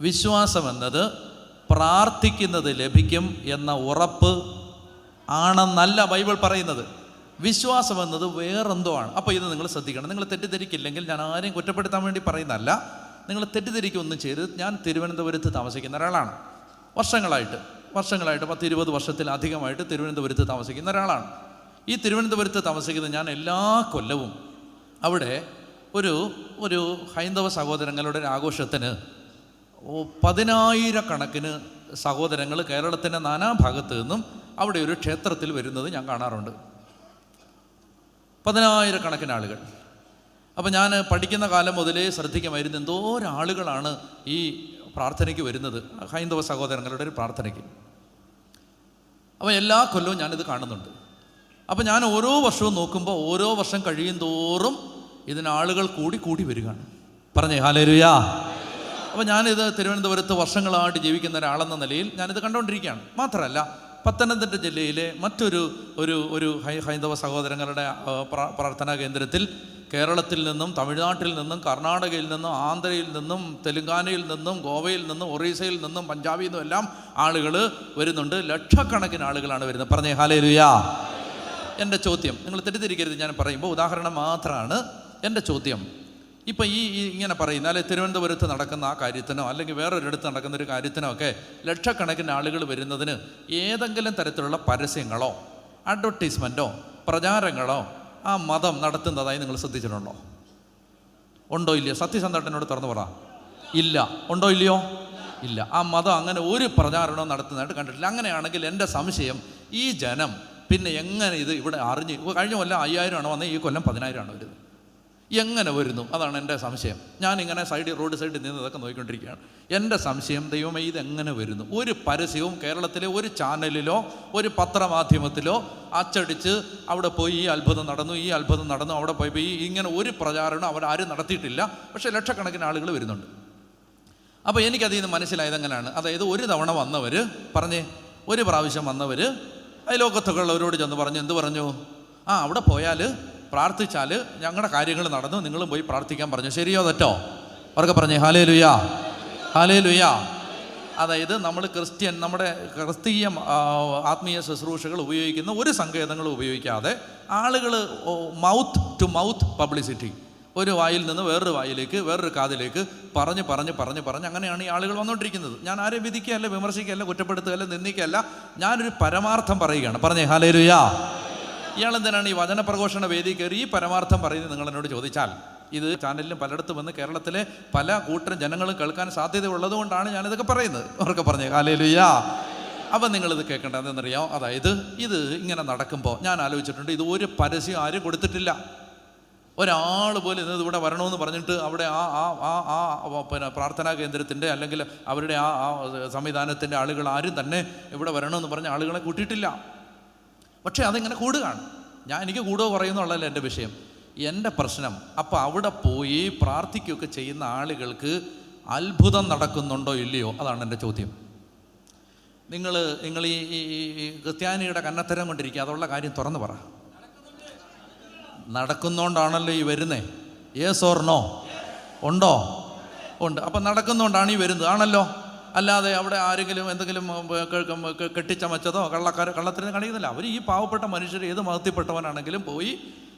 വിശ്വാസം എന്നത് പ്രാർത്ഥിക്കുന്നത് ലഭിക്കും എന്ന ഉറപ്പ് ആണെന്നല്ല ബൈബിൾ പറയുന്നത്. വിശ്വാസം എന്നത് വേറെന്തോ ആണ്. അപ്പോൾ ഇത് നിങ്ങൾ ശ്രദ്ധിക്കണം. നിങ്ങൾ തെറ്റിദ്ധരിക്കില്ലെങ്കിൽ ഞാൻ ആരെയും കുറ്റപ്പെടുത്താൻ വേണ്ടി പറയുന്നതല്ല. നിങ്ങൾ തെറ്റിദ്ധരിക്കൊന്നും ചെയ്ത് ഞാൻ തിരുവനന്തപുരത്ത് താമസിക്കുന്ന ഒരാളാണ്. വർഷങ്ങളായിട്ട് വർഷങ്ങളായിട്ട് പത്ത് ഇരുപത് വർഷത്തിലധികമായിട്ട് തിരുവനന്തപുരത്ത് താമസിക്കുന്ന ഒരാളാണ്. ഈ തിരുവനന്തപുരത്ത് താമസിക്കുന്ന ഞാൻ എല്ലാ കൊല്ലവും അവിടെ ഒരു ഒരു ഹൈന്ദവ സഹോദരങ്ങളുടെ ഒരു ആഘോഷത്തിന് പതിനായിരക്കണക്കിന് സഹോദരങ്ങൾ കേരളത്തിന്റെ നാനാഭാഗത്തു നിന്നും അവിടെ ഒരു ക്ഷേത്രത്തിൽ വരുന്നത് ഞാൻ കാണാറുണ്ട്. പതിനായിരക്കണക്കിന് ആളുകൾ. അപ്പോൾ ഞാൻ പഠിക്കുന്ന കാലം മുതലേ ശ്രദ്ധിക്കുമായിരുന്നു എന്തോ ആളുകളാണ് ഈ പ്രാർത്ഥനയ്ക്ക് വരുന്നത് ഹൈന്ദവ സഹോദരങ്ങളുടെ ഒരു പ്രാർത്ഥനയ്ക്ക്. അപ്പോൾ എല്ലാ കൊല്ലവും ഞാനിത് കാണുന്നുണ്ട്. അപ്പോൾ ഞാൻ ഓരോ വർഷവും നോക്കുമ്പോൾ ഓരോ വർഷം കഴിയും തോറും ഇതിനാളുകൾ കൂടി കൂടി വരികയാണ്. പറഞ്ഞേ ഹാലേരുയാ അപ്പോൾ ഞാനിത് തിരുവനന്തപുരത്ത് വർഷങ്ങളായിട്ട് ജീവിക്കുന്ന ഒരാളെന്ന നിലയിൽ ഞാനിത് കണ്ടുകൊണ്ടിരിക്കുകയാണ് മാത്രമല്ല പത്തനംതിട്ട ജില്ലയിലെ മറ്റൊരു ഒരു ഒരു ഹൈന്ദവ സഹോദരങ്ങളുടെ പ്ര- പ്രാർത്ഥനാ കേന്ദ്രത്തിൽ കേരളത്തിൽ നിന്നും തമിഴ്നാട്ടിൽ നിന്നും കർണാടകയിൽ നിന്നും ആന്ധ്രയിൽ നിന്നും തെലുങ്കാനയിൽ നിന്നും ഗോവയിൽ നിന്നും ഒറീസയിൽ നിന്നും പഞ്ചാബിൽ നിന്നും എല്ലാം ആളുകൾ വരുന്നുണ്ട്. ലക്ഷക്കണക്കിന് ആളുകളാണ് വരുന്നത്. പറഞ്ഞേ ഹാലേ ലുയാ എന്റെ ചോദ്യം നിങ്ങൾ തെറ്റിദ്ധരിക്കരുത് ഞാൻ പറയുമ്പോൾ ഉദാഹരണം മാത്രമാണ്. എന്റെ ചോദ്യം ഇപ്പം ഈ ഇങ്ങനെ പറയുന്ന അല്ലെ തിരുവനന്തപുരത്ത് നടക്കുന്ന ആ കാര്യത്തിനോ അല്ലെങ്കിൽ വേറൊരിടത്ത് നടക്കുന്ന ഒരു കാര്യത്തിനോ ഒക്കെ ലക്ഷക്കണക്കിന് ആളുകൾ വരുന്നതിന് ഏതെങ്കിലും തരത്തിലുള്ള പരസ്യങ്ങളോ അഡ്വർട്ടൈസ്മെന്റോ പ്രചാരങ്ങളോ ആ മതം നടത്തുന്നതായി നിങ്ങൾ ശ്രദ്ധിച്ചിട്ടുണ്ടോ? ഉണ്ടോ ഇല്ലയോ? സത്യസന്ധട്ടനോട് തുറന്നു പറ. ഇല്ല. ഉണ്ടോ ഇല്ലയോ? ഇല്ല. ആ മതം അങ്ങനെ ഒരു പ്രചാരണവും നടത്തുന്നതായിട്ട് കണ്ടിട്ടില്ല. അങ്ങനെയാണെങ്കിൽ എന്റെ സംശയം ഈ ജനം പിന്നെ എങ്ങനെ ഇത് ഇവിടെ അറിഞ്ഞ് കഴിഞ്ഞ കൊല്ലം അയ്യായിരം ആണ് വന്നത് ഈ കൊല്ലം പതിനായിരം ആണ് വരുന്നത്. എങ്ങനെ വരുന്നു? അതാണ് എന്റെ സംശയം. ഞാനിങ്ങനെ സൈഡിൽ റോഡ് സൈഡിൽ നിന്ന് ഇതൊക്കെ നോക്കിക്കൊണ്ടിരിക്കുകയാണ്. എന്റെ സംശയം ദൈവമേ ഇതെങ്ങനെ വരുന്നു? ഒരു പരസ്യവും കേരളത്തിലെ ഒരു ചാനലിലോ ഒരു പത്രമാധ്യമത്തിലോ അച്ചടിച്ച് അവിടെ പോയി ഈ അത്ഭുതം നടന്നു ഈ അത്ഭുതം നടന്നു അവിടെ പോയി പോയി ഇങ്ങനെ ഒരു പ്രചാരണം അവിടെ ആരും നടത്തിയിട്ടില്ല. പക്ഷേ ലക്ഷക്കണക്കിന് ആളുകൾ വരുന്നുണ്ട്. അപ്പോൾ എനിക്കതിൽ നിന്ന് മനസ്സിലായത് എങ്ങനെയാണ്? അതായത് ഒരു തവണ വന്നവർ പറഞ്ഞേ ഒരു പ്രാവശ്യം വന്നവർ അയലോക്കത്തുള്ളവരോട് ചെന്ന് പറഞ്ഞു എന്ത് പറഞ്ഞു? ആ അവിടെ പോയാൽ പ്രാർത്ഥിച്ചാൽ ഞങ്ങളുടെ കാര്യങ്ങൾ നടന്നു നിങ്ങളും പോയി പ്രാർത്ഥിക്കാൻ പറഞ്ഞു. ശരിയോ തെറ്റോ? അവർക്ക് പറഞ്ഞേ ഹാലേ ലുയാ ഹാലേ ലുയാ അതായത് നമ്മൾ ക്രിസ്ത്യൻ നമ്മുടെ ക്രിസ്തീയ ആത്മീയ ശുശ്രൂഷകൾ ഉപയോഗിക്കുന്ന ഒരു സങ്കേതങ്ങളും ഉപയോഗിക്കാതെ ആളുകൾ മൗത്ത് ടു മൗത്ത് പബ്ലിസിറ്റി ഒരു വായിൽ നിന്ന് വേറൊരു വായിലേക്ക് വേറൊരു കാതിലേക്ക് പറഞ്ഞ് പറഞ്ഞ് പറഞ്ഞ് പറഞ്ഞ് അങ്ങനെയാണ് ഈ ആളുകൾ വന്നുകൊണ്ടിരിക്കുന്നത് ഞാൻ ആരെയും വിധിക്കുകയല്ല വിമർശിക്കുകയല്ല കുറ്റപ്പെടുത്തുകയല്ല നിന്ദിക്കുകയല്ല ഞാനൊരു പരമാർത്ഥം പറയുകയാണ്. പറഞ്ഞേ ഹാലേലുയാ. ഇയാൾ എന്തിനാണ് ഈ വചനപ്രഘോഷണ വേദി കയറി ഈ പരമാർത്ഥം പറയുന്നത് നിങ്ങൾ എന്നോട് ചോദിച്ചാൽ? ഇത് ചാനലിലും പലയിടത്തും വന്ന് കേരളത്തിലെ പല കൂട്ടരും ജനങ്ങളും കേൾക്കാൻ സാധ്യത ഉള്ളതുകൊണ്ടാണ് ഞാനിതൊക്കെ പറയുന്നത്. അവർക്ക് പറഞ്ഞേ ഹാലേലുയാ അപ്പം നിങ്ങളിത് കേൾക്കേണ്ടത് അതായത് ഇത് ഇങ്ങനെ നടക്കുമ്പോൾ ഞാൻ ആലോചിച്ചിട്ടുണ്ട് ഇത് ഒരു പരസ്യം ആരും കൊടുത്തിട്ടില്ല. ഒരാൾ പോലും ഇന്നത് ഇവിടെ വരണമെന്ന് പറഞ്ഞിട്ട് അവിടെ ആ ആ ആ ആ പിന്നെ പ്രാർത്ഥനാ കേന്ദ്രത്തിന്റെ അല്ലെങ്കിൽ അവരുടെ ആ ആ സംവിധാനത്തിന്റെ ആളുകൾ ആരും തന്നെ ഇവിടെ വരണമെന്ന് പറഞ്ഞ ആളുകളെ കൂട്ടിയിട്ടില്ല. പക്ഷേ അതിങ്ങനെ കൂടുകയാണ്. ഞാൻ എനിക്ക് കൂടുകയോ കുറയുന്നുള്ളതല്ല എന്റെ വിഷയം. എന്റെ പ്രശ്നം അപ്പോൾ അവിടെ പോയി പ്രാർത്ഥിക്കുകയൊക്കെ ചെയ്യുന്ന ആളുകൾക്ക് അത്ഭുതം നടക്കുന്നുണ്ടോ ഇല്ലയോ? അതാണ് എന്റെ ചോദ്യം. നിങ്ങൾ നിങ്ങൾ ഈ ക്രിസ്ത്യാനിയുടെ കന്നത്തരം കൊണ്ടിരിക്കുക അതുള്ള കാര്യം തുറന്നു പറ. നടക്കുന്നോണ്ടാണല്ലോ ഈ വരുന്നേ. ഏ സോർണോ ഉണ്ടോ? ഉണ്ട്. അപ്പം നടക്കുന്നോണ്ടാണ് ഈ വരുന്നത്. ആണല്ലോ? അല്ലാതെ അവിടെ ആരെങ്കിലും എന്തെങ്കിലും കെട്ടിച്ചമച്ചതോ കള്ളക്കാരോ കള്ളത്തിന് കാണിക്കുന്നില്ല. അവർ ഈ പാവപ്പെട്ട മനുഷ്യർ ഏത് മതത്തിൽപ്പെട്ടവനാണെങ്കിലും പോയി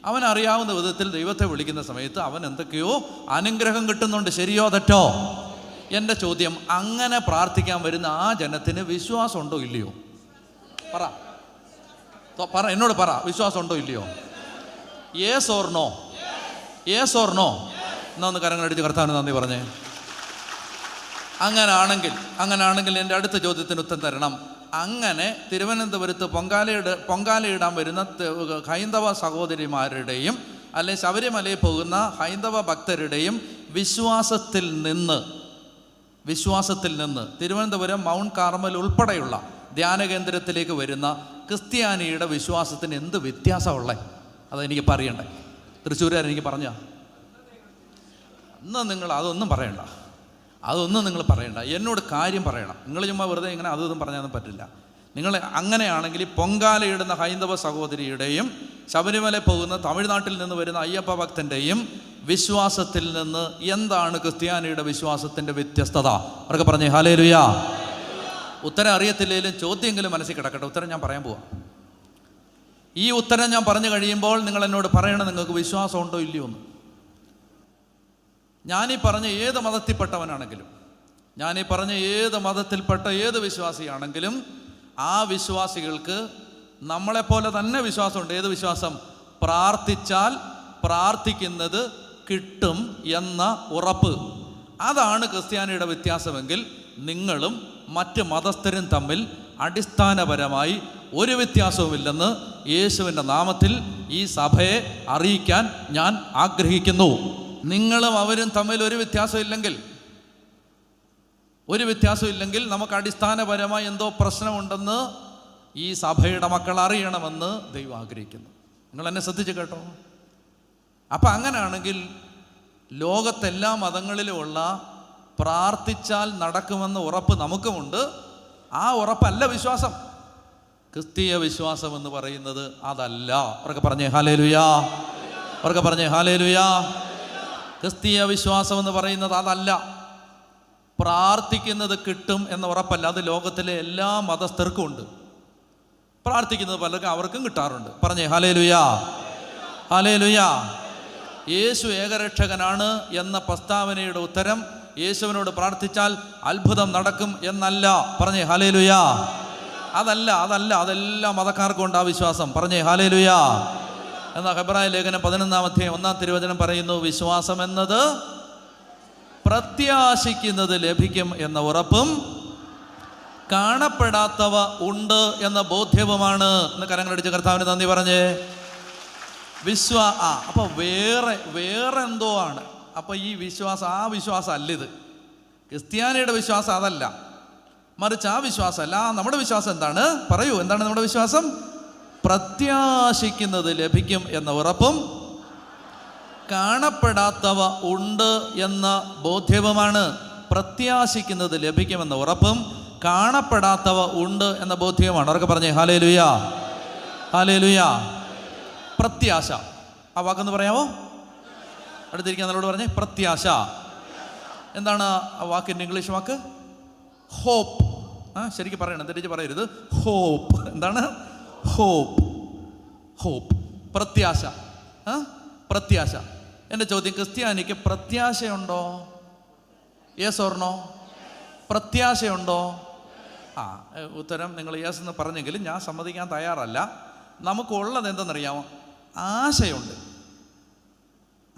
അവൻ അറിയാവുന്ന വിധത്തിൽ ദൈവത്തെ വിളിക്കുന്ന സമയത്ത് അവൻ എന്തൊക്കെയോ അനുഗ്രഹം കിട്ടുന്നുണ്ട്. ശരിയോ തെറ്റോ? എന്റെ ചോദ്യം അങ്ങനെ പ്രാർത്ഥിക്കാൻ വരുന്ന ആ ജനത്തിന് വിശ്വാസമുണ്ടോ ഇല്ലയോ? പറ. പറ എന്നോട് പറ. വിശ്വാസമുണ്ടോ ഇല്ലയോ? ഏ സോർണോ ഓർ നോ എന്നാ ഒന്ന് കരങ്ങളടിച്ച് കർത്താവിന് നന്ദി പറഞ്ഞേ. അങ്ങനാണെങ്കിൽ അങ്ങനാണെങ്കിൽ എന്റെ അടുത്ത ചോദ്യത്തിന് ഉത്തരം തരണം. അങ്ങനെ തിരുവനന്തപുരത്ത് പൊങ്കാലയുടെ പൊങ്കാലയിടാൻ വരുന്ന ഹൈന്ദവ സഹോദരിമാരുടെയും അല്ലെ ശബരിമലയിൽ പോകുന്ന ഹൈന്ദവ ഭക്തരുടെയും വിശ്വാസത്തിൽ നിന്ന് വിശ്വാസത്തിൽ നിന്ന് തിരുവനന്തപുരം മൗണ്ട് കാർമൽ ഉൾപ്പെടെയുള്ള ധ്യാന കേന്ദ്രത്തിലേക്ക് വരുന്ന ക്രിസ്ത്യാനിയുടെ വിശ്വാസത്തിന് എന്ത് വ്യത്യാസമുള്ളേ? അതെനിക്ക് പറയണ്ടേ? തൃശ്ശൂരുകാരെനിക്ക് പറഞ്ഞ? എന്നാൽ നിങ്ങൾ അതൊന്നും പറയണ്ട. അതൊന്നും നിങ്ങൾ പറയണ്ട. എന്നോട് കാര്യം പറയണം. നിങ്ങൾ ചുമ്മാ വെറുതെ ഇങ്ങനെ അതൊന്നും പറഞ്ഞാലും പറ്റില്ല. നിങ്ങൾ അങ്ങനെയാണെങ്കിൽ പൊങ്കാലയിടുന്ന ഹൈന്ദവ സഹോദരിയുടെയും ശബരിമല പോകുന്ന തമിഴ്നാട്ടിൽ നിന്ന് വരുന്ന അയ്യപ്പ ഭക്തന്റെയും വിശ്വാസത്തിൽ നിന്ന് എന്താണ് ക്രിസ്ത്യാനിയുടെ വിശ്വാസത്തിന്റെ വ്യത്യസ്തത? അവർക്ക് പറഞ്ഞു ഹാലേ ലുയാ ഉത്തരം അറിയത്തില്ലെങ്കിലും ചോദ്യമെങ്കിലും മനസ്സിൽ കിടക്കട്ടെ. ഉത്തരം ഞാൻ പറയാൻ പോവാം. ഈ ഉത്തരം ഞാൻ പറഞ്ഞു കഴിയുമ്പോൾ നിങ്ങൾ എന്നോട് പറയണം നിങ്ങൾക്ക് വിശ്വാസമുണ്ടോ ഇല്ലയോ എന്ന്. ഞാനീ പറഞ്ഞ ഏത് മതത്തിൽപ്പെട്ടവനാണെങ്കിലും ഞാനീ പറഞ്ഞ ഏത് മതത്തിൽപ്പെട്ട ഏത് വിശ്വാസിയാണെങ്കിലും ആ വിശ്വാസികൾക്ക് നമ്മളെപ്പോലെ തന്നെ വിശ്വാസമുണ്ട്. ഏത് വിശ്വാസം? പ്രാർത്ഥിച്ചാൽ പ്രാർത്ഥിക്കുന്നത് കിട്ടും എന്ന ഉറപ്പ്. അതാണ് ക്രിസ്ത്യാനിയുടെ വ്യത്യാസമെങ്കിൽ നിങ്ങളും മറ്റ് മതസ്ഥരും തമ്മിൽ അടിസ്ഥാനപരമായി ഒരു വ്യത്യാസവുമില്ലെന്ന് യേശുവിന്റെ നാമത്തിൽ ഈ സഭയെ അറിയിക്കാൻ ഞാൻ ആഗ്രഹിക്കുന്നു. നിങ്ങളും അവരും തമ്മിൽ ഒരു വ്യത്യാസമില്ലെങ്കിൽ ഒരു വ്യത്യാസമില്ലെങ്കിൽ നമുക്ക് അടിസ്ഥാനപരമായി എന്തോ പ്രശ്നമുണ്ടെന്ന് ഈ സഭയുടെ മക്കൾ അറിയണമെന്ന് ദൈവം ആഗ്രഹിക്കുന്നു. നിങ്ങൾ എന്നെ ശ്രദ്ധിച്ച് കേട്ടോ. അപ്പം അങ്ങനെയാണെങ്കിൽ ലോകത്തെല്ലാ മതങ്ങളിലുമുള്ള പ്രാർത്ഥിച്ചാൽ നടക്കുമെന്ന ഉറപ്പ് നമുക്കുമുണ്ട്. ആ ഉറപ്പല്ല വിശ്വാസം. ക്രിസ്തീയ വിശ്വാസം എന്ന് പറയുന്നത് അതല്ല. അവർക്ക് പറഞ്ഞേ ഹാലേ ലുയാ അവർക്ക് പറഞ്ഞേ ഹാലേ ലുയാ ക്രിസ്തീയ വിശ്വാസം എന്ന് പറയുന്നത് അതല്ല. പ്രാർത്ഥിക്കുന്നത് കിട്ടും എന്ന ഉറപ്പല്ല. അത് ലോകത്തിലെ എല്ലാ മതസ്ഥർക്കും ഉണ്ട്. പ്രാർത്ഥിക്കുന്നത് പലർക്കും അവർക്കും കിട്ടാറുണ്ട്. പറഞ്ഞേ ഹലേ ലുയാ ഹലേ ലുയാ യേശു ഏകരക്ഷകനാണ് എന്ന പ്രസ്താവനയുടെ ഉത്തരം യേശുവിനോട് പ്രാർത്ഥിച്ചാൽ അത്ഭുതം നടക്കും എന്നല്ല. പറഞ്ഞേ ഹലേ ലുയാ അതല്ല അതല്ല അതെല്ലാം മതക്കാർക്കും ഉണ്ട് ആ വിശ്വാസം. പറഞ്ഞേ ഹാലേ ലുയാ എന്നാൽ ഹെബ്രായ ലേഖനം പതിനൊന്നാം അധ്യായം ഒന്നാം തിരുവചനം പറയുന്നു വിശ്വാസം എന്നത് പ്രത്യാശിക്കുന്നത് ലഭിക്കും എന്ന ഉറപ്പും കാണപ്പെടാത്തവ ഉണ്ട് എന്ന ബോധ്യവുമാണ്. എന്ന് കരങ്ങളടിച്ച് കർത്താവിന് നന്ദി പറഞ്ഞേ. വിശ്വാ ആ അപ്പൊ വേറെ വേറെ എന്തോ ആണ്. അപ്പൊ ഈ വിശ്വാസം ആ വിശ്വാസം അല്ല ഇത് ക്രിസ്ത്യാനിയുടെ വിശ്വാസം അതല്ല. മറിച്ച് ആ വിശ്വാസമല്ല അല്ല. നമ്മുടെ വിശ്വാസം എന്താണ്? പറയൂ എന്താണ് നമ്മുടെ വിശ്വാസം? പ്രത്യാശിക്കുന്നത് ലഭിക്കും എന്ന ഉറപ്പും കാണപ്പെടാത്തവ ഉണ്ട് എന്ന ബോധ്യവുമാണ് പ്രത്യാശിക്കുന്നത് ലഭിക്കുമെന്ന ഉറപ്പും കാണപ്പെടാത്തവ ഉണ്ട് എന്ന ബോധ്യവുമാണ്. അവർക്ക് പറഞ്ഞേ ഹാലേ ലുയാ ഹാലേ ലുയാ പ്രത്യാശ. ആ വാക്കൊന്ന് പറയാമോ അടുത്തിരിക്കാൻ നമ്മളോട് പറഞ്ഞേ പ്രത്യാശ. എന്താണ് ആ വാക്കിന്റെ ഇംഗ്ലീഷ് വാക്ക്? ഹോപ്പ്. ആ ശരിക്കും പറയണം തെറ്റിച്ച് പറയരുത്? ഹോപ്പ്. എന്താണ്? ഹോപ്പ് ഹോപ്പ് പ്രത്യാശ. പ്രത്യാശ. എന്റെ ചോദ്യം ക്രിസ്ത്യാനിക്ക് പ്രത്യാശയുണ്ടോ? Yes or no പ്രത്യാശയുണ്ടോ? ആ ഉത്തരം നിങ്ങൾ യെസ് എന്ന് പറഞ്ഞെങ്കിലും ഞാൻ സമ്മതിക്കാൻ തയ്യാറല്ല. നമുക്കുള്ളത് എന്തെന്നറിയാമോ? ആശയുണ്ട്.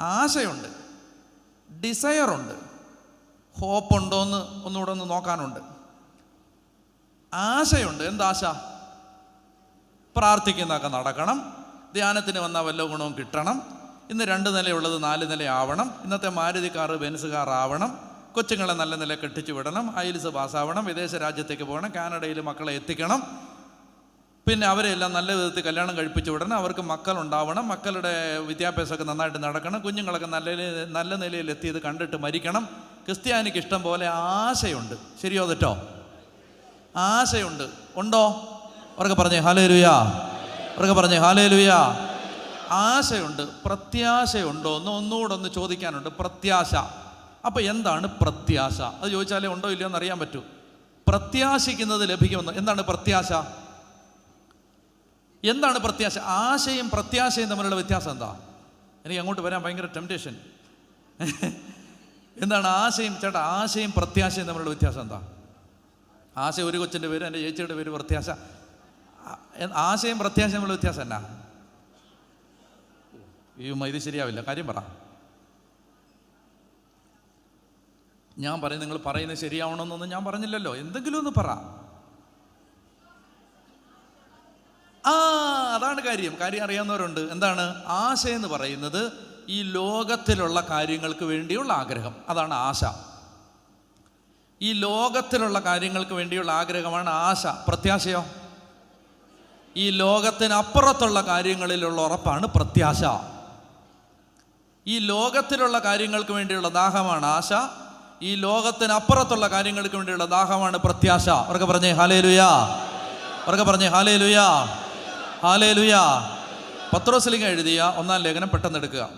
ആശയുണ്ട്. ഡിസയറുണ്ട് ഹോപ്പുണ്ടോ എന്ന് ഒന്നുകൂടെ ഒന്ന് നോക്കാനുണ്ട്. ആശയുണ്ട്. എന്താശ പ്രാർത്ഥിക്കുന്നതൊക്കെ നടക്കണം. ധ്യാനത്തിന് വന്നാൽ വല്ല ഗുണവും കിട്ടണം. ഇന്ന് രണ്ട് നിലയുള്ളത് നാല് നിലയാവണം. ഇന്നത്തെ മാരുതി കാറ് ബെൻസ് കാർ ആവണം കൊച്ചുങ്ങളെ നല്ല നില കെട്ടിച്ചു വിടണം. ഐൽസ് പാസ്സാവണം. വിദേശ രാജ്യത്തേക്ക് പോകണം. കാനഡയിൽ മക്കളെ എത്തിക്കണം. പിന്നെ അവരെല്ലാം നല്ല വിധത്തിൽ കല്യാണം കഴിപ്പിച്ചു വിടണം. അവർക്ക് മക്കളുണ്ടാവണം. മക്കളുടെ വിദ്യാഭ്യാസമൊക്കെ നന്നായിട്ട് നടക്കണം. കുഞ്ഞുങ്ങളൊക്കെ നല്ല നല്ല നിലയിൽ എത്തിയത് കണ്ടിട്ട് മരിക്കണം. ക്രിസ്ത്യാനിക്ക് ഇഷ്ടം പോലെ ആശയുണ്ട്. ശരിയോ തെറ്റോ? ആശയുണ്ട്. ഉണ്ടോ? അവർക്ക് പറഞ്ഞേ ഹാലേ ലുയാ അവർക്ക് പറഞ്ഞേ ഹാലേ ലുയാ ആശയുണ്ട് പ്രത്യാശയുണ്ടോ? എന്ന് ഒന്നുകൂടെ ഒന്ന് ചോദിക്കാനുണ്ട് പ്രത്യാശ. അപ്പോൾ എന്താണ് പ്രത്യാശ? അത് ചോദിച്ചാലേ ഉണ്ടോ ഇല്ലയോ എന്ന് അറിയാൻ പറ്റൂ. പ്രത്യാശിക്കുന്നത് ലഭിക്കുമെന്ന്. എന്താണ് പ്രത്യാശ? എന്താണ് പ്രത്യാശ? ആശയും പ്രത്യാശയും തമ്മിലുള്ള വ്യത്യാസം എന്താ? എനിക്ക് അങ്ങോട്ട് വരാൻ ഭയങ്കര ടെംപ്റ്റേഷൻ എന്താണ് ആശയും ചേട്ടാ ആശയും പ്രത്യാശയും തമ്മിലുള്ള വ്യത്യാസം എന്താ? ആശ ഒരു കൊച്ചിന്റെ പേര് എന്റെ ചേച്ചിയുടെ പേര് പ്രത്യാശ. ആശയും പ്രത്യാശയും തമ്മിലുള്ള വ്യത്യാസം എന്നാ? അയ്യോ ഇത് ശരിയാവില്ല. കാര്യം പറ. ഞാൻ പറയും നിങ്ങൾ പറയുന്നത് ശരിയാവണമെന്നൊന്നും ഞാൻ പറഞ്ഞില്ലല്ലോ. എന്തെങ്കിലും ഒന്ന് പറ. ആ അതാണ് കാര്യം. കാര്യം അറിയാവുന്നവരുണ്ട്. എന്താണ്? ആശ എന്ന് പറയുന്നത് ഈ ലോകത്തിലുള്ള കാര്യങ്ങൾക്ക് വേണ്ടിയുള്ള ആഗ്രഹം. അതാണ് ആശ. ഈ ലോകത്തിലുള്ള കാര്യങ്ങൾക്ക് വേണ്ടിയുള്ള ആഗ്രഹമാണ് ആശ. പ്രത്യാശയോ? ഈ ലോകത്തിനപ്പുറത്തുള്ള കാര്യങ്ങളിലുള്ള ഉറപ്പാണ് പ്രത്യാശ. ഈ ലോകത്തിലുള്ള കാര്യങ്ങൾക്ക് വേണ്ടിയുള്ള ദാഹമാണ് ആശ. ഈ ലോകത്തിനപ്പുറത്തുള്ള കാര്യങ്ങൾക്ക് വേണ്ടിയുള്ള ദാഹമാണ് പ്രത്യാശ. അവർക്ക് പറഞ്ഞേ ഹാലേ ലുയാ അവർക്ക് പറഞ്ഞേ ഹാലേ ലുയാ ഹാലേ ലുയാ പത്രോസ്ലിംഗ എഴുതിയ ഒന്നാം ലേഖനം പെട്ടെന്ന് എടുക്കുക.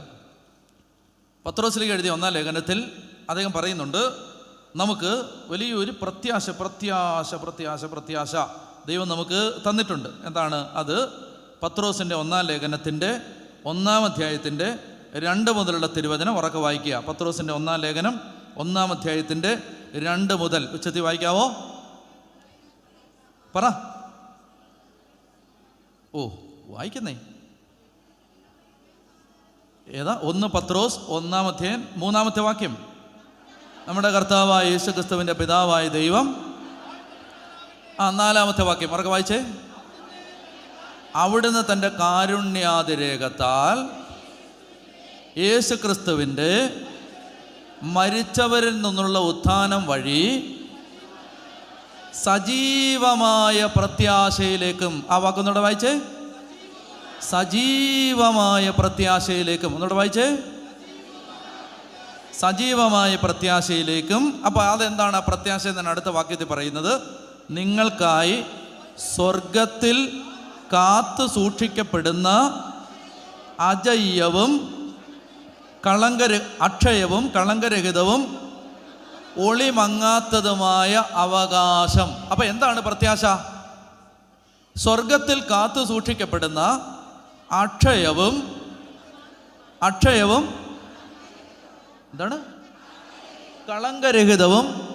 പത്രോസ്ലിംഗ എഴുതിയ ഒന്നാം ലേഖനത്തിൽ അദ്ദേഹം പറയുന്നുണ്ട് നമുക്ക് വലിയൊരു പ്രത്യാശ പ്രത്യാശ പ്രത്യാശ പ്രത്യാശ ദൈവം നമുക്ക് തന്നിട്ടുണ്ട്. എന്താണ്? അത് പത്രോസിന്റെ ഒന്നാം ലേഖനത്തിന്റെ ഒന്നാം അധ്യായത്തിന്റെ രണ്ട് മുതലുള്ള തിരുവചനം ഉറക്കെ വായിക്കുക. പത്രോസിന്റെ ഒന്നാം ലേഖനം ഒന്നാം അധ്യായത്തിന്റെ രണ്ട് മുതൽ. ഉച്ചത്തി വായിക്കാവോ? പറ. ഓ വായിക്കുന്നേ. ഏതാ? ഒന്ന് പത്രോസ് ഒന്നാം അധ്യായം മൂന്നാമത്തെ വാക്യം. നമ്മുടെ കർത്താവായ യേശുക്രിസ്തുവിന്റെ പിതാവായ ദൈവം ആ നാലാമത്തെ വാക്യം മറക്ക വായിച്ചേ. അവിടുന്ന് തന്റെ കാരുണ്യാതിരേകത്താൽ യേശു ക്രിസ്തുവിന്റെ മരിച്ചവരിൽ നിന്നുള്ള ഉത്ഥാനം വഴി സജീവമായ പ്രത്യാശയിലേക്കും ആ വാക്കൊന്നുകൂടെ വായിച്ചേ. സജീവമായ പ്രത്യാശയിലേക്കും ഒന്നുകൂടെ വായിച്ചേ. സജീവമായ പ്രത്യാശയിലേക്കും. അപ്പോൾ അതെന്താണ് ആ പ്രത്യാശ എന്നാണ് അടുത്ത വാക്യത്തിൽ പറയുന്നത്. നിങ്ങൾക്കായി സ്വർഗത്തിൽ കാത്തു സൂക്ഷിക്കപ്പെടുന്ന അജയ്യവും കളങ്കര അക്ഷയവും കളങ്കരഹിതവും ഒളിമങ്ങാത്തതുമായ അവകാശം. അപ്പം എന്താണ് പ്രത്യാശ? സ്വർഗത്തിൽ കാത്തു സൂക്ഷിക്കപ്പെടുന്ന അക്ഷയവും അക്ഷയവും എന്താണ്? കളങ്കരഹിതവും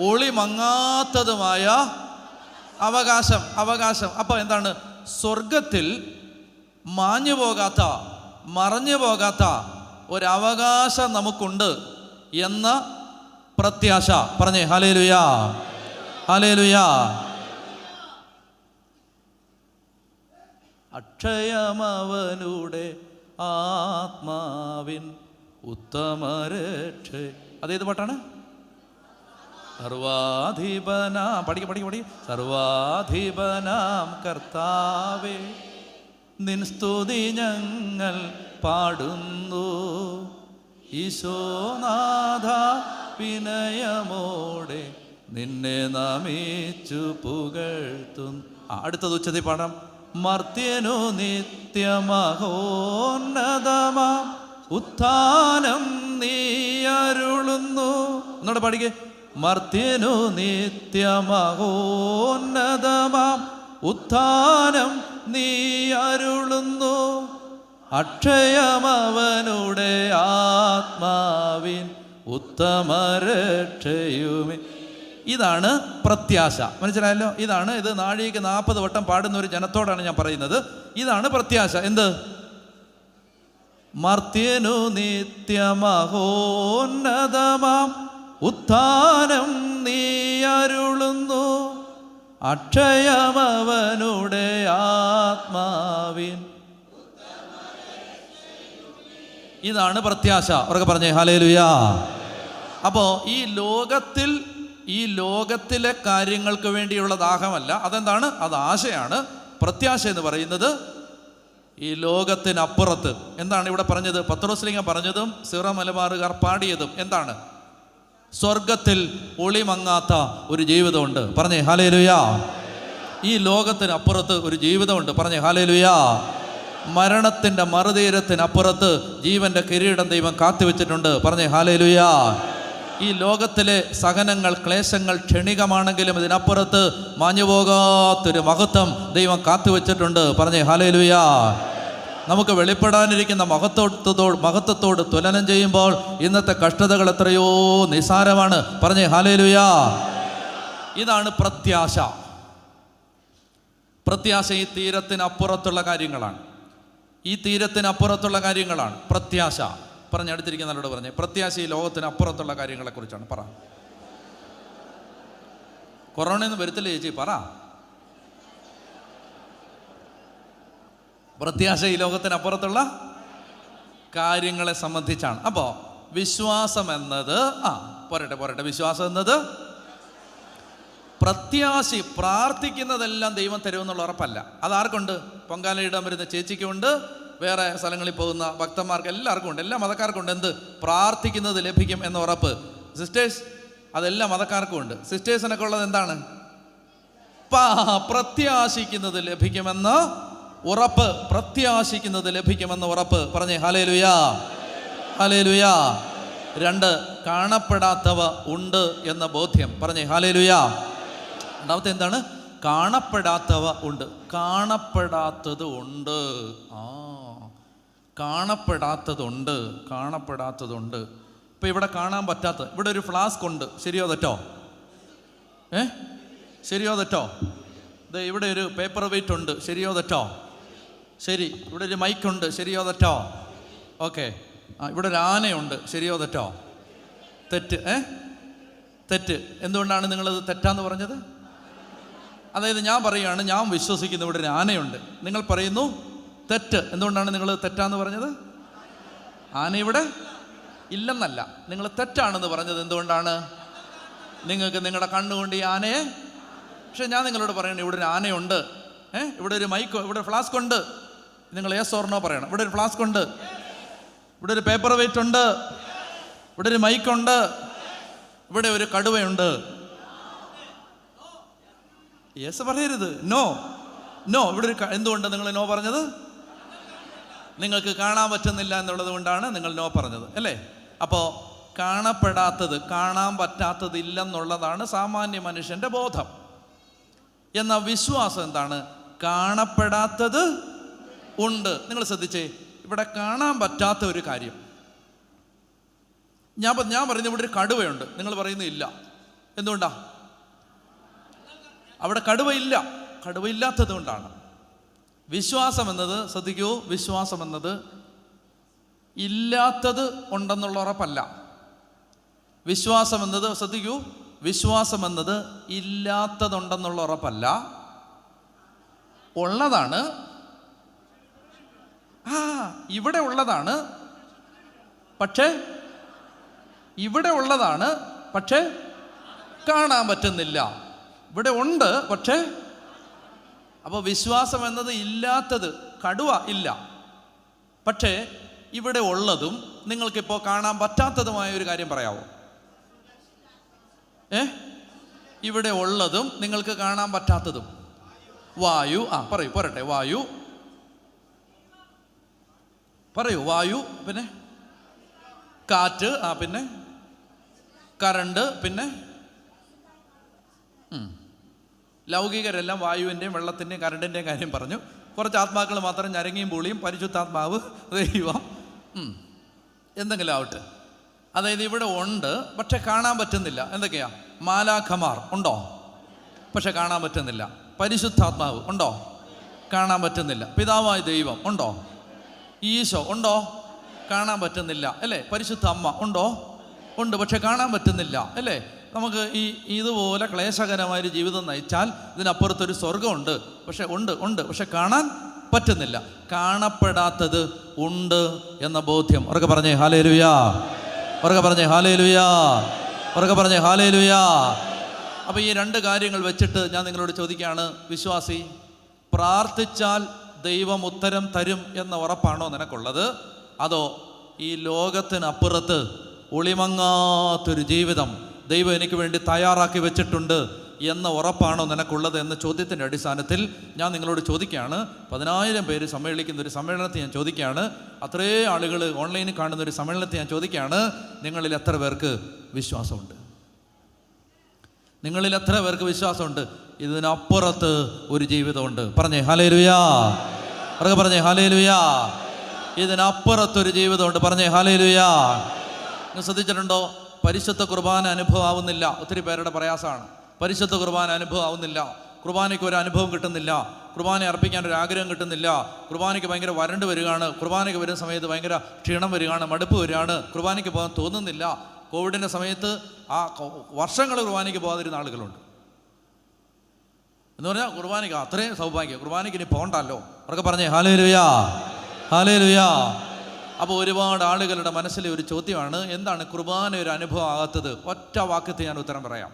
ഒളിമങ്ങാത്തതുമായ അവകാശം അവകാശം. അപ്പോൾ എന്താണ്? സ്വർഗത്തിൽ മാഞ്ഞു പോകാത്ത മറഞ്ഞു പോകാത്ത ഒരവകാശം നമുക്കുണ്ട് എന്ന പ്രത്യാശ. പറഞ്ഞേ ഹലേലുയാ ഹലേലുയാ അക്ഷയമവനുടെ ആത്മാവിൻ ഉത്തമരക്ഷ. അതേത് പാട്ടാണ്? സർവാധിപനാം പഠിക്ക പഠിക്ക പഠിക്ക. സർവാധിപനാം കർത്താവേ നിൻ സ്തുതി ഞങ്ങൾ പാടുന്നു. ഈശോനാഥ വിനയമോടെ നിന്നെ നമിച്ചു പുകഴ്ത്തും അടുത്തത് ഉച്ചതി പാടാം. മർത്യനു നിത്യമഹോന്നതമാം. ഉത്ഥാനം നീ അരുളുന്നു. എന്നോട് പാടിക്കേ മർത്യനു നിത്യമഹോന്നതമാം. ഉത്ഥാനം നീ അരുളുന്നു. അക്ഷയമവനുടെ ആത്മാവിൻ ഉത്തമരക്ഷയുമേ. ഇതാണ് പ്രത്യാശ. മനസ്സിലായല്ലോ? ഇതാണ് ഇത് നാഴിക നാൽപ്പത് വട്ടം പാടുന്ന ഒരു ജനത്തോടാണ് ഞാൻ പറയുന്നത്. ഇതാണ് പ്രത്യാശ. എന്ത്? മർത്യനു നിത്യമഹോന്നതമാം. ഉത്ഥാനം നീ അരുളുന്നു. അക്ഷയമവനുടെ ആത്മാവിൻ. ഇതാണ് പ്രത്യാശ. അവർക്ക് പറഞ്ഞേ ഹലേലുയാ അപ്പോ ഈ ലോകത്തിൽ ഈ ലോകത്തിലെ കാര്യങ്ങൾക്ക് വേണ്ടിയുള്ള ദാഹമല്ല അതെന്താണ്? അത് ആശയാണ്. പ്രത്യാശ എന്ന് പറയുന്നത് ഈ ലോകത്തിനപ്പുറത്ത്. എന്താണ് ഇവിടെ പറഞ്ഞത്? പത്രോസ്ലിംഗം പറഞ്ഞതും സിറ മലബാറുകാർ പാടിയതും എന്താണ്? സ്വർഗത്തിൽ ഒളിമങ്ങാത്ത ഒരു ജീവിതമുണ്ട്. പറഞ്ഞേ ഹാലേലുയാ ഈ ലോകത്തിനപ്പുറത്ത് ഒരു ജീവിതമുണ്ട്. പറഞ്ഞേ ഹാലേലുയാ മരണത്തിന്റെ മറുതീരത്തിനപ്പുറത്ത് ജീവന്റെ കിരീടം ദൈവം കാത്തുവെച്ചിട്ടുണ്ട്. പറഞ്ഞേ ഹാലേലുയാ ഈ ലോകത്തിലെ സഹനങ്ങൾ ക്ലേശങ്ങൾ ക്ഷണികമാണെങ്കിലും ഇതിനപ്പുറത്ത് മാഞ്ഞുപോകാത്തൊരു മഹത്വം ദൈവം കാത്തുവെച്ചിട്ടുണ്ട്. പറഞ്ഞേ ഹാലേലുയാ നമുക്ക് വെളിപ്പെടാനിരിക്കുന്ന മഹത്വത്തോട് മഹത്വത്തോട് തുലനം ചെയ്യുമ്പോൾ ഇന്നത്തെ കഷ്ടതകൾ എത്രയോ നിസാരമാണ് പറഞ്ഞേ ഹാലേലുയാ ഇതാണ് പ്രത്യാശ. പ്രത്യാശ ഈ തീരത്തിനപ്പുറത്തുള്ള കാര്യങ്ങളാണ്. ഈ തീരത്തിനപ്പുറത്തുള്ള കാര്യങ്ങളാണ് പ്രത്യാശ. പറഞ്ഞടുത്തിരിക്കുന്ന നല്ലോട് പറഞ്ഞേ പ്രത്യാശ ഈ ലോകത്തിനപ്പുറത്തുള്ള കാര്യങ്ങളെക്കുറിച്ചാണ്. പറ. കൊറോണയൊന്നും വരുത്തില്ല ചേച്ചി? പറ. പ്രത്യാശ ഈ ലോകത്തിനപ്പുറത്തുള്ള കാര്യങ്ങളെ സംബന്ധിച്ചാണ്. അപ്പോൾ വിശ്വാസം എന്നത് ആ പോരട്ടെ പോരട്ടെ. വിശ്വാസം എന്നത് പ്രത്യാശി പ്രാർത്ഥിക്കുന്നതെല്ലാം ദൈവം തരുമെന്നുള്ള ഉറപ്പല്ല. അതാർക്കുണ്ട്? പൊങ്കാലയിടാൻ വരുന്ന ചേച്ചിക്കുണ്ട്. വേറെ സ്ഥലങ്ങളിൽ പോകുന്ന ഭക്തന്മാർക്ക് എല്ലാവർക്കും ഉണ്ട് എല്ലാ മതക്കാർക്കും ഉണ്ട് എന്ത്? പ്രാർത്ഥിക്കുന്നത് ലഭിക്കും എന്ന ഉറപ്പ്. സിസ്റ്റേഴ്സ് അതെല്ലാ മതക്കാർക്കും ഉണ്ട് സിസ്റ്റേഴ്സിനൊക്കെ ഉള്ളത് എന്താണ്? പ്രത്യാശിക്കുന്നത് ലഭിക്കുമെന്ന് ഉറപ്പ് പ്രത്യാശിക്കുന്നത് ലഭിക്കുമെന്ന് ഉറപ്പ് പറഞ്ഞേ ഹലേലുയാ ഹാലേലുയാ രണ്ട് കാണപ്പെടാത്തവ ഉണ്ട് എന്ന ബോധ്യം പറഞ്ഞേ ഹാലേലുയാ രണ്ടാമത്തെ എന്താണ്? കാണപ്പെടാത്തവ ഉണ്ട്. കാണപ്പെടാത്തത് ഉണ്ട്. ആ കാണപ്പെടാത്തതുണ്ട് കാണപ്പെടാത്തതുണ്ട് ഇപ്പം ഇവിടെ കാണാൻ പറ്റാത്ത ഇവിടെ ഒരു ഫ്ലാസ്ക് ഉണ്ട്. ശരിയോ തെറ്റോ? ഏ? ശരിയോ തെറ്റോ? ഇത് ഇവിടെ ഒരു പേപ്പർ വെയിറ്റ് ഉണ്ട്. ശരിയോ തെറ്റോ? ശരി ഇവിടെ ഒരു മൈക്കുണ്ട്. ശരിയോ തെറ്റോ? ഓക്കെ. ആ ഇവിടെ ഒരു ആനയുണ്ട്. ശരിയോ തെറ്റോ? തെറ്റ് ഏ? തെറ്റ്. എന്തുകൊണ്ടാണ് നിങ്ങളത് തെറ്റാന്ന് പറഞ്ഞത്? അതായത് ഞാൻ പറയുകയാണ് ഞാൻ വിശ്വസിക്കുന്നു ഇവിടെ ഒരു ആനയുണ്ട്. നിങ്ങൾ പറയുന്നു തെറ്റ്. എന്തുകൊണ്ടാണ് നിങ്ങൾ തെറ്റാന്ന് പറഞ്ഞത്? ആന ഇവിടെ ഇല്ലെന്നല്ല. നിങ്ങൾ തെറ്റാണെന്ന് പറഞ്ഞത് എന്തുകൊണ്ടാണ്? നിങ്ങൾക്ക് നിങ്ങളുടെ കണ്ണുകൊണ്ട് ഈ ആനയെ? പക്ഷെ ഞാൻ നിങ്ങളോട് പറയുന്നു ഇവിടെ ഒരു ആനയുണ്ട്. ഏഹ് ഇവിടെ ഒരു മൈക്ക് ഇവിടെ ഫ്ലാസ്ക് ഉണ്ട് നിങ്ങൾ എസ് ഓർണോ പറയണം. ഇവിടെ ഒരു ഫ്ലാസ്ക് ഉണ്ട്. ഇവിടെ ഒരു പേപ്പർ വെയിറ്റ് ഉണ്ട്. ഇവിടെ ഒരു മൈക്കുണ്ട് ഇവിടെ ഒരു കടുവയുണ്ട്. യെസ് പറയരുത്. നോ. നോ. ഇവിടെ ഒരു എന്തുകൊണ്ട് നിങ്ങൾ നോ പറഞ്ഞത്? നിങ്ങൾക്ക് കാണാൻ പറ്റുന്നില്ല എന്നുള്ളത് കൊണ്ടാണ് നിങ്ങൾ നോ പറഞ്ഞത്. അല്ലേ? അപ്പോൾ കാണപ്പെടാത്തത് കാണാൻ പറ്റാത്തത് ഇല്ലെന്നുള്ളതാണ് സാമാന്യ മനുഷ്യന്റെ ബോധം. എന്ന വിശ്വാസം എന്താണ്? കാണപ്പെടാത്തത് ഉണ്ട്. നിങ്ങൾ ശ്രദ്ധിച്ചേ ഇവിടെ കാണാൻ പറ്റാത്ത ഒരു കാര്യം. ഞാൻ ഞാൻ പറയുന്നത് ഇവിടെ ഒരു കടുവയുണ്ട്. നിങ്ങൾ പറയുന്നത് ഇല്ല. എന്തുകൊണ്ടാ? അവിടെ കടുവയില്ല. കടുവയില്ലാത്തത് കൊണ്ടാണ്. വിശ്വാസം എന്നത് ശ്രദ്ധിക്കൂ വിശ്വാസം എന്നത് ഇല്ലാത്തത് ഉണ്ടെന്നുള്ള ഉറപ്പല്ല. വിശ്വാസം എന്നത് ശ്രദ്ധിക്കൂ വിശ്വാസം എന്നത് ഇല്ലാത്തതുണ്ടെന്നുള്ള ഉറപ്പല്ല. ഉള്ളതാണ് ആ ഇവിടെ ഉള്ളതാണ്. പക്ഷേ ഇവിടെ ഉള്ളതാണ് പക്ഷേ കാണാൻ പറ്റുന്നില്ല. ഇവിടെ ഉണ്ട് പക്ഷേ അപ്പോൾ വിശ്വാസം എന്നത് ഇല്ലാത്തത് കടുവ ഇല്ല. പക്ഷേ ഇവിടെ ഉള്ളതും നിങ്ങൾക്കിപ്പോൾ കാണാൻ പറ്റാത്തതുമായ ഒരു കാര്യം പറയാമോ ഏ? ഇവിടെ ഉള്ളതും നിങ്ങൾക്ക് കാണാൻ പറ്റാത്തതും. വായു ആ പറയൂ പോരട്ടെ വായു. പറയൂ വായു പിന്നെ? കാറ്റ് ആ പിന്നെ? കറണ്ട് പിന്നെ. ലൗകികരെല്ലാം വായുവിന്റെയും വെള്ളത്തിന്റെയും കറണ്ടിന്റെയും കാര്യം പറഞ്ഞു. കുറച്ച് ആത്മാക്കൾ മാത്രം ഞരങ്ങിയും പൂളിയും പരിശുദ്ധാത്മാവ് ദൈവം. എന്തെങ്കിലും ആവട്ടെ. അതായത് ഇവിടെ ഉണ്ട് പക്ഷെ കാണാൻ പറ്റുന്നില്ല. എന്തൊക്കെയാ? മാലാഖമാർ. ഉണ്ടോ? പക്ഷെ കാണാൻ പറ്റുന്നില്ല. പരിശുദ്ധാത്മാവ്. ഉണ്ടോ? കാണാൻ പറ്റുന്നില്ല. പിതാവായ ദൈവം. ഉണ്ടോ? ഈശോ ഉണ്ടോ? കാണാൻ പറ്റുന്നില്ല അല്ലേ? പരിശുദ്ധ അമ്മ ഉണ്ടോ? ഉണ്ട് പക്ഷെ കാണാൻ പറ്റുന്നില്ല അല്ലേ? നമുക്ക് ഈ ഇതുപോലെ ക്ലേശകരമായൊരു ജീവിതം നയിച്ചാൽ ഇതിനപ്പുറത്തൊരു സ്വർഗമുണ്ട് പക്ഷെ ഉണ്ട് ഉണ്ട് പക്ഷെ കാണാൻ പറ്റുന്നില്ല. കാണപ്പെടാത്തത് ഉണ്ട് എന്ന ബോധ്യം. ഉറക്കെ പറഞ്ഞേ ഹാലേ ലുയാ ഉറക്കെ പറഞ്ഞേ ഹാലേ ലുയാ ഉറക്കെ പറഞ്ഞേ ഹാലേ ലുയാ അപ്പോൾ ഈ രണ്ട് കാര്യങ്ങൾ വെച്ചിട്ട് ഞാൻ നിങ്ങളോട് ചോദിക്കുകയാണ് വിശ്വാസി പ്രാർത്ഥിച്ചാൽ ദൈവം ഉത്തരം തരും എന്ന ഉറപ്പാണോ നിനക്കുള്ളത്? അതോ ഈ ലോകത്തിനപ്പുറത്ത് ഒളിമങ്ങാത്തൊരു ജീവിതം ദൈവം എനിക്ക് വേണ്ടി തയ്യാറാക്കി വെച്ചിട്ടുണ്ട് എന്ന ഉറപ്പാണോ നിനക്കുള്ളത് എന്ന ചോദ്യത്തിന്റെ അടിസ്ഥാനത്തിൽ ഞാൻ നിങ്ങളോട് ചോദിക്കുകയാണ്. പതിനായിരം പേര് സമ്മേളിക്കുന്ന ഒരു സമ്മേളനത്തെ ഞാൻ ചോദിക്കുകയാണ്. അത്രേ ആളുകൾ ഓൺലൈനിൽ കാണുന്ന ഒരു സമ്മേളനത്തെ ഞാൻ ചോദിക്കുകയാണ്. നിങ്ങളിൽ എത്ര പേർക്ക് വിശ്വാസമുണ്ട്? നിങ്ങളിൽ എത്ര പേർക്ക് വിശ്വാസമുണ്ട്? ഇതിനപ്പുറത്ത് ഒരു ജീവിതമുണ്ട്. പറഞ്ഞേ ഹലേ ലുയാ പറഞ്ഞേ പറഞ്ഞേ ഹലേ ലുയാ ഇതിനപ്പുറത്തൊരു ജീവിതമുണ്ട്. പറഞ്ഞേ ഹലേ ലുയാ നിങ്ങൾ ശ്രദ്ധിച്ചിട്ടുണ്ടോ? പരിശുദ്ധ കുർബാന അനുഭവം ആവുന്നില്ല ഒത്തിരി പേരുടെ പ്രയാസമാണ്. പരിശുദ്ധ കുർബാന അനുഭവം ആവുന്നില്ല കുർബാനയ്ക്ക് ഒരു അനുഭവം കിട്ടുന്നില്ല. കുർബാന അർപ്പിക്കാൻ ഒരു ആഗ്രഹം കിട്ടുന്നില്ല. കുർബാനയ്ക്ക് ഭയങ്കര വരണ്ട് വരികയാണ്. കുർബാനയ്ക്ക് വരുന്ന സമയത്ത് ഭയങ്കര ക്ഷീണം വരികയാണ്. മടുപ്പ് വരികയാണ്. കുർബാനയ്ക്ക് പോകാൻ തോന്നുന്നില്ല. കോവിഡിന്റെ സമയത്ത് ആ വർഷങ്ങൾ കുർബാനയ്ക്ക് പോകാതിരുന്ന ആളുകളുണ്ട്. എന്ന് പറഞ്ഞാൽ കുർബാനയ്ക്ക് അത്രയും സൗഭാഗ്യം. കുർബാനയ്ക്ക് ഇനി പോകണ്ടല്ലോ അവർക്ക് പറഞ്ഞേ ഹാലേ ലുയാ ഹാലേ ലുയാ അപ്പോൾ ഒരുപാട് ആളുകളുടെ മനസ്സിലെ ഒരു ചോദ്യമാണ് എന്താണ് കുർബാന ഒരു അനുഭവം ആകാത്തത്? ഒറ്റ വാക്യത്തിൽ ഞാൻ ഉത്തരം പറയാം.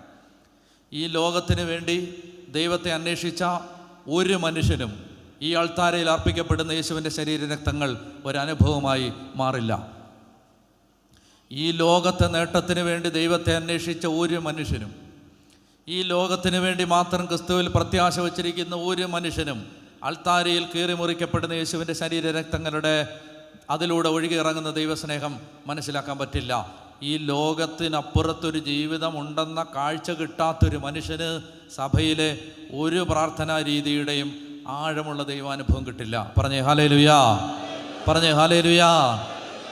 ഈ ലോകത്തിന് വേണ്ടി ദൈവത്തെ അന്വേഷിച്ച ഒരു മനുഷ്യനും ഈ അൾത്താരയിൽ അർപ്പിക്കപ്പെടുന്ന യേശുവിന്റെ ശരീരരക്തങ്ങൾ ഒരനുഭവമായി മാറില്ല. ഈ ലോകത്തെ നേട്ടത്തിന് വേണ്ടി ദൈവത്തെ അന്വേഷിച്ച ഒരു മനുഷ്യനും ഈ ലോകത്തിന് വേണ്ടി മാത്രം ക്രിസ്തുവിൽ പ്രത്യാശ വച്ചിരിക്കുന്ന ഒരു മനുഷ്യനും അൾത്താരയിൽ കീറി മുറിക്കപ്പെടുന്ന യേശുവിന്റെ ശരീര രക്തങ്ങളുടെ അതിലൂടെ ഒഴുകി ഇറങ്ങുന്ന ദൈവസ്നേഹം മനസ്സിലാക്കാൻ പറ്റില്ല. ഈ ലോകത്തിനപ്പുറത്തൊരു ജീവിതം ഉണ്ടെന്ന കാഴ്ച കിട്ടാത്തൊരു മനുഷ്യന് സഭയിലെ ഒരു പ്രാർത്ഥനാ രീതിയുടെയും ആഴമുള്ള ദൈവാനുഭവം കിട്ടില്ല. പറഞ്ഞേ ഹാലേ ലുയാ പറഞ്ഞേ ഹാലേ ലുയാ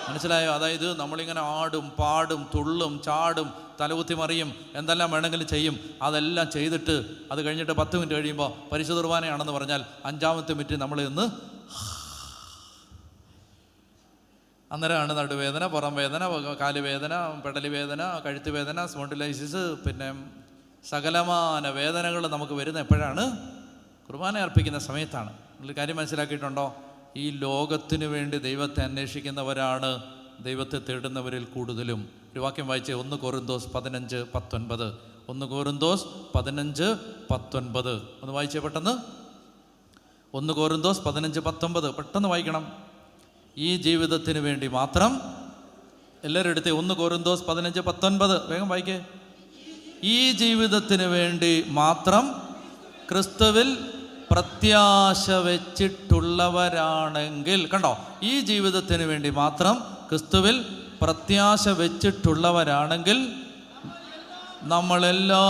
മനസ്സിലായോ? അതായത് നമ്മളിങ്ങനെ ആടും പാടും തുള്ളും ചാടും തലകുത്തി മറിയും എന്തെല്ലാം വേണമെങ്കിലും ചെയ്യും അതെല്ലാം ചെയ്തിട്ട് അത് കഴിഞ്ഞിട്ട് പത്ത് മിനിറ്റ് കഴിയുമ്പോൾ പരിശുദ്ധ കുർബാനയാണെന്ന് പറഞ്ഞാൽ അഞ്ചാമത്തെ മിനിറ്റ് നമ്മൾ ഇന്ന് അന്നേരമാണ് നടുവേദന പുറം വേദന കാലുവേദന പെടലി വേദന കഴുത്ത് വേദന സ്പോണ്ടിലൈസിസ് പിന്നെ സകലമാന വേദനകൾ നമുക്ക് വരുന്ന എപ്പോഴാണ്? കുർബാന അർപ്പിക്കുന്ന സമയത്താണ്. നിങ്ങൾ കാര്യം മനസ്സിലാക്കിയിട്ടുണ്ടോ? ഈ ലോകത്തിനു വേണ്ടി ദൈവത്തെ അന്വേഷിക്കുന്നവരാണ് ദൈവത്തെ തേടുന്നവരിൽ കൂടുതലും. ഒരു വാക്യം വായിച്ചേ ഒന്ന് കോറിന്തോസ് പതിനഞ്ച് പത്തൊൻപത്. ഒന്ന് കോറിന്തോസ് പതിനഞ്ച് പത്തൊൻപത്. ഒന്ന് വായിച്ചേ പെട്ടെന്ന്. ഒന്ന് കോറിന്തോസ് പതിനഞ്ച് പത്തൊമ്പത് പെട്ടെന്ന് വായിക്കണം. ഈ ജീവിതത്തിന് വേണ്ടി മാത്രം. എല്ലാവരും എടുത്തേ ഒന്ന് കോറിന്തോസ് പതിനഞ്ച് പത്തൊൻപത്. വേഗം വായിക്കേ. ഈ ജീവിതത്തിന് വേണ്ടി മാത്രം ക്രിസ്തുവിൽ പ്രത്യാശ വെച്ചിട്ടുള്ളവരാണെങ്കിൽ കണ്ടോ? ഈ ജീവിതത്തിന് വേണ്ടി മാത്രം ക്രിസ്തുവിൽ പ്രത്യാശ വെച്ചിട്ടുള്ളവരാണെങ്കിൽ നമ്മളെല്ലാ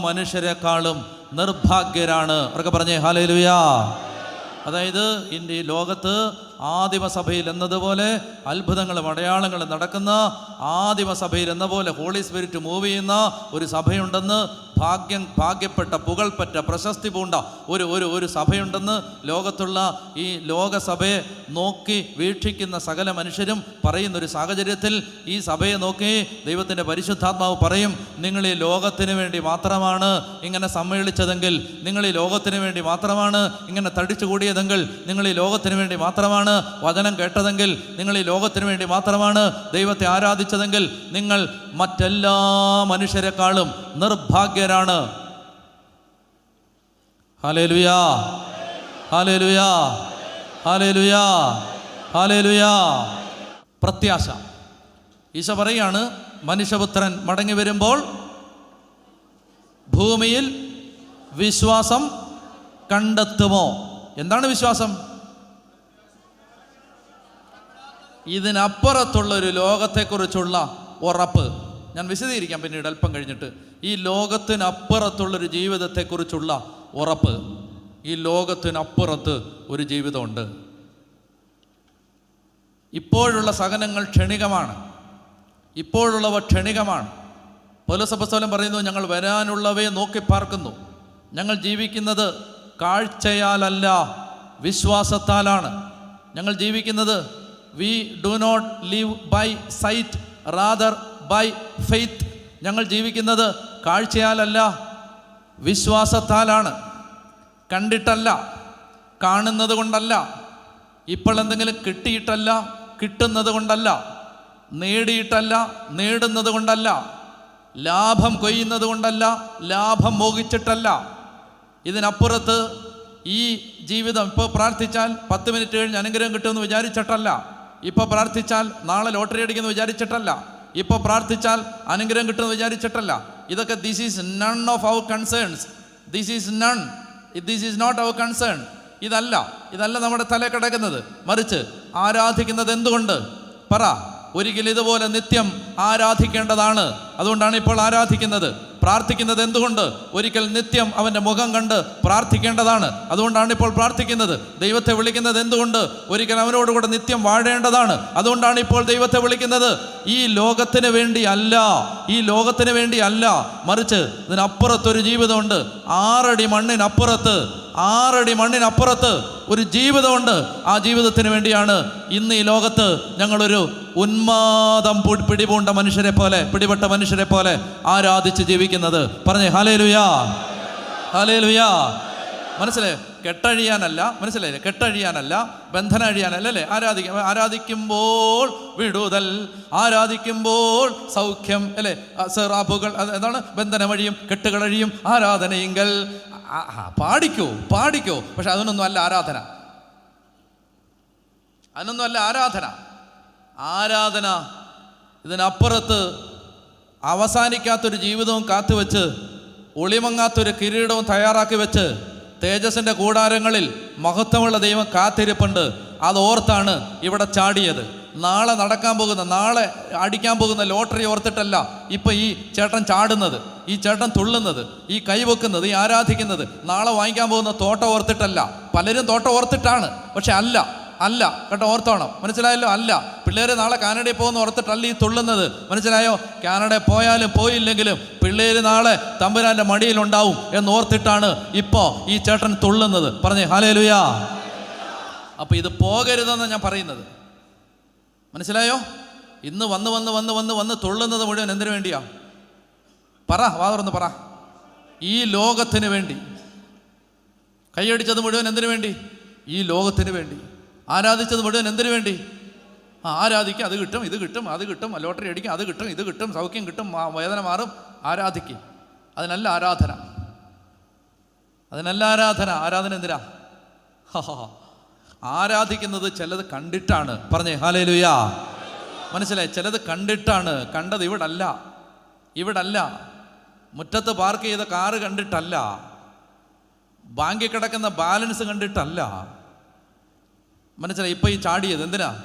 മനുഷ്യരെക്കാളും നിർഭാഗ്യരാണ്. അവർക്ക് പറഞ്ഞേ ഹാലേലുയാ അതായത് ഇന്ത്യ ഈ ലോകത്ത് ആദിമസഭയിൽ എന്നതുപോലെ അത്ഭുതങ്ങളും അടയാളങ്ങളും നടക്കുന്ന ആദിമസഭയിൽ എന്ന പോലെ ഹോളി സ്പിരിറ്റ് മൂവ് ചെയ്യുന്ന ഒരു സഭയുണ്ടെന്ന് ഭാഗ്യം ഭാഗ്യപ്പെട്ട പുകൾപ്പറ്റ പ്രശസ്തി പൂണ്ട ഒരു ഒരു ഒരു സഭയുണ്ടെന്ന് ലോകത്തുള്ള ഈ ലോകസഭയെ നോക്കി വീക്ഷിക്കുന്ന സകല മനുഷ്യരും പറയുന്ന ഒരു സാഹചര്യത്തിൽ ഈ സഭയെ നോക്കി ദൈവത്തിന്റെ പരിശുദ്ധാത്മാവ് പറയും നിങ്ങൾ ഈ ലോകത്തിന് വേണ്ടി മാത്രമാണ് ഇങ്ങനെ സമ്മേളിച്ചതെങ്കിൽ നിങ്ങൾ ഈ ലോകത്തിന് വേണ്ടി മാത്രമാണ് ഇങ്ങനെ തടിച്ചു കൂടിയതെങ്കിൽ നിങ്ങൾ ഈ ലോകത്തിന് വേണ്ടി മാത്രമാണ് വചനം കേട്ടതെങ്കിൽ നിങ്ങൾ ഈ ലോകത്തിന് വേണ്ടി മാത്രമാണ് ദൈവത്തെ ആരാധിച്ചതെങ്കിൽ നിങ്ങൾ മറ്റെല്ലാ മനുഷ്യരെക്കാളും നിർഭാഗ്യരാണ് ഹാലേലുയാ ഹാലേലുയാ ഹാലേലുയാ ഹാലേലുയാ പ്രത്യാശ. ഈശോ പറയാണ് മനുഷ്യപുത്രൻ മടങ്ങി വരുമ്പോൾ ഭൂമിയിൽ വിശ്വാസം കണ്ടെത്തുമോ? എന്താണ് വിശ്വാസം? ഇതിനപ്പുറത്തുള്ള ഒരു ലോകത്തെക്കുറിച്ചുള്ള ഉറപ്പ്. ഞാൻ വിശദീകരിക്കാം പിന്നീട് അല്പം കഴിഞ്ഞിട്ട്. ഈ ലോകത്തിനപ്പുറത്തുള്ളൊരു ജീവിതത്തെക്കുറിച്ചുള്ള ഉറപ്പ്. ഈ ലോകത്തിനപ്പുറത്ത് ഒരു ജീവിതമുണ്ട്. ഇപ്പോഴുള്ള സഹനങ്ങൾ ക്ഷണികമാണ്. ഇപ്പോഴുള്ളവ ക്ഷണികമാണ്. പൗലസഭസ്ഥലം പറയുന്നു ഞങ്ങൾ വരാനുള്ളവയെ നോക്കി പാർക്കുന്നു. ഞങ്ങൾ ജീവിക്കുന്നത് കാഴ്ചയാലല്ല വിശ്വാസത്താലാണ്. ഞങ്ങൾ ജീവിക്കുന്നത് we do not live by sight rather by faith ഞങ്ങൾ ജീവിക്കുന്നത് കാഴ്ചയാലല്ല വിശ്വാസത്താലാണ് കണ്ടിട്ടല്ല കാണുന്നത് കൊണ്ടല്ല ഇപ്പോൾ എന്തെങ്കിലും കിട്ടിയിട്ടല്ല കിട്ടുന്നത് കൊണ്ടല്ല നേടിയിട്ടല്ല നേടുന്നത് കൊണ്ടല്ല ലാഭം കൊയ്യുന്നത് കൊണ്ടല്ല ലാഭം മോഹിച്ചിട്ടല്ല. ഇതിനപ്പുറത്ത് ഈ ജീവിതം ഇപ്പോൾ പ്രാർത്ഥിച്ചാൽ പത്ത് മിനിറ്റ് കഴിഞ്ഞ് അനുഗ്രഹം കിട്ടുമെന്ന് വിചാരിച്ചിട്ടല്ല. ഇപ്പോൾ പ്രാർത്ഥിച്ചാൽ നാളെ ലോട്ടറി അടിക്കുമെന്ന് വിചാരിച്ചിട്ടല്ല. ഇപ്പോൾ പ്രാർത്ഥിച്ചാൽ അനുഗ്രഹം കിട്ടുമെന്ന് വിചാരിച്ചിട്ടല്ല. ഇതൊക്കെ this is none of our concerns this is none this is not our concern ഇതല്ല. ഇതല്ല നമ്മുടെ തല കിടക്കുന്നത്. മറിച്ച് ആരാധിക്കുന്നത് എന്തുകൊണ്ട്? പറ. ഒരിക്കലും ഇതുപോലെ നിത്യം ആരാധിക്കേണ്ടതാണ്. അതുകൊണ്ടാണ് ഇപ്പോൾ ആരാധിക്കുന്നത്. പ്രാർത്ഥിക്കുന്നത് എന്തുകൊണ്ട്? ഒരിക്കൽ നിത്യം അവന്റെ മുഖം കണ്ട് പ്രാർത്ഥിക്കേണ്ടതാണ്. അതുകൊണ്ടാണ് ഇപ്പോൾ പ്രാർത്ഥിക്കുന്നത്. ദൈവത്തെ വിളിക്കുന്നത് എന്തുകൊണ്ട്? ഒരിക്കൽ അവനോടുകൂടെ നിത്യം വാഴേണ്ടതാണ്. അതുകൊണ്ടാണ് ഇപ്പോൾ ദൈവത്തെ വിളിക്കുന്നത്. ഈ ലോകത്തിന് വേണ്ടി അല്ല. ഈ ലോകത്തിന് വേണ്ടി അല്ല. മറിച്ച് ഇതിനപ്പുറത്തൊരു ജീവിതമുണ്ട്. ആറടി മണ്ണിനപ്പുറത്ത് ആറടി മണ്ണിനപ്പുറത്ത് ഒരു ജീവിതമുണ്ട്. ആ ജീവിതത്തിന് വേണ്ടിയാണ് ഇന്ന് ഈ ലോകത്ത് ഞങ്ങളൊരു ഉന്മാദം പിടിപൂണ്ട മനുഷ്യരെ പോലെ പിടിപെട്ട മനുഷ്യരെ പോലെ ആരാധിച്ച് ജീവിക്കുന്നത്. പറഞ്ഞേ ഹലേ ലുയാ ഹലേ ലുയാ മനസ്സിലായോ? കെട്ടഴിയാനല്ല മനസ്സിലായില്ലേ? കെട്ടഴിയാനല്ല ബന്ധന അഴിയാനല്ല അല്ലേ? ആരാധിക്കും ആരാധിക്കുമ്പോൾ വിടുതൽ ആരാധിക്കുമ്പോൾ സൗഖ്യം അല്ലേ? സെറാബുകൾ എന്താണ് ബന്ധനമഴിയും കെട്ടുകളഴിയും ആരാധനയെങ്കിൽ. പാടിക്കോ പാടിക്കോ. പക്ഷെ അതിനൊന്നും അല്ല ആരാധന. അതിനൊന്നും അല്ല ആരാധന. ആരാധന ഇതിനപ്പുറത്ത് അവസാനിക്കാത്തൊരു ജീവിതവും കാത്തുവെച്ച് ഒളിമങ്ങാത്തൊരു കിരീടവും തയ്യാറാക്കി വെച്ച് തേജസിന്റെ കൂടാരങ്ങളിൽ മഹത്വമുള്ള ദൈവം കാത്തിരിപ്പുണ്ട്. അതോർത്താണ് ഇവിടെ ചാടിയത്. നാളെ നടക്കാൻ പോകുന്ന നാളെ അടിക്കാൻ പോകുന്ന ലോട്ടറി ഓർത്തിട്ടല്ല ഇപ്പം ഈ ചേട്ടൻ ചാടുന്നത് ഈ ചേട്ടൻ തുള്ളുന്നത് ഈ കൈവെക്കുന്നത് ഈ ആരാധിക്കുന്നത് നാളെ വാങ്ങിക്കാൻ പോകുന്ന തോട്ടം ഓർത്തിട്ടല്ല. പലരും തോട്ടം ഓർത്തിട്ടാണ്. പക്ഷെ അല്ല അല്ല കേട്ടോ ഓർത്തോണം. മനസ്സിലായല്ലോ? അല്ല. പിള്ളേർ നാളെ കാനഡയിൽ പോകുന്ന ഓർത്തിട്ടല്ല ഈ തുള്ളുന്നത്. മനസ്സിലായോ? കാനഡയിൽ പോയാലും പോയില്ലെങ്കിലും പിള്ളേർ നാളെ തമ്പുരാന്റെ മടിയിലുണ്ടാവും എന്ന് ഓർത്തിട്ടാണ് ഇപ്പോൾ ഈ ചേട്ടൻ തുള്ളുന്നത്. പറഞ്ഞേ ഹാലേ ലുയാ അപ്പം ഇത് പോകരുതെന്ന് ഞാൻ പറയുന്നത്. മനസ്സിലായോ? ഇന്ന് വന്ന് വന്ന് വന്ന് വന്ന് വന്ന് തുള്ളുന്നത് മുഴുവൻ എന്തിനു വേണ്ടിയാ? പറ വാതറന്ന് പറ. ഈ ലോകത്തിന് വേണ്ടി. കൈയടിച്ചത് മുഴുവൻ എന്തിനു വേണ്ടി? ഈ ലോകത്തിന് വേണ്ടി. ആരാധിച്ചത് മുഴുവൻ എന്തിനു വേണ്ടി? ആ ആരാധിക്കുക അത് കിട്ടും ഇത് കിട്ടും അത് കിട്ടും ലോട്ടറി അടിക്കും അത് കിട്ടും ഇത് കിട്ടും സൗഖ്യം കിട്ടും വേദന മാറും ആരാധിക്കും. അതിനല്ല ആരാധന. അതിനല്ല ആരാധന. ആരാധന എന്തിനാ? ഹാ, ഹാ. ആരാധിക്കുന്നത് ചിലത് കണ്ടിട്ടാണ്. പറഞ്ഞേ ഹാലേ ലുയാ മനസ്സിലായി? ചിലത് കണ്ടിട്ടാണ്. കണ്ടത് ഇവിടല്ല. ഇവിടല്ല. മുറ്റത്ത് പാർക്ക് ചെയ്ത കാറ് കണ്ടിട്ടല്ല. ബാങ്കിൽ കിടക്കുന്ന ബാലൻസ് കണ്ടിട്ടല്ല. മനസ്സിലായി? ഇപ്പം ഈ ചാടിയത് എന്തിനാ?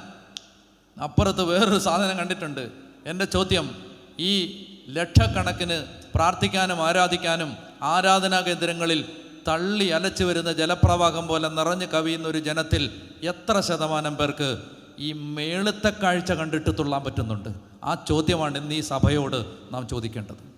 അപ്പുറത്ത് വേറൊരു സാധനം കണ്ടിട്ടുണ്ട്. എന്റെ ചോദ്യം ഈ ലക്ഷക്കണക്കിന് പ്രാർത്ഥിക്കാനും ആരാധിക്കാനും ആരാധനാ കേന്ദ്രങ്ങളിൽ തള്ളി അലച്ചു വരുന്ന ജലപ്രവാഹം പോലെ നിറഞ്ഞു കവിയുന്ന ഒരു ജനത്തിൽ എത്ര ശതമാനം പേർക്ക് ഈ മേളുത്തെ കാഴ്ച കണ്ടിട്ട് തുള്ളാൻ പറ്റുന്നുണ്ട്? ആ ചോദ്യമാണ് ഇന്ന് ഈ സഭയോട് നാം ചോദിക്കേണ്ടത്.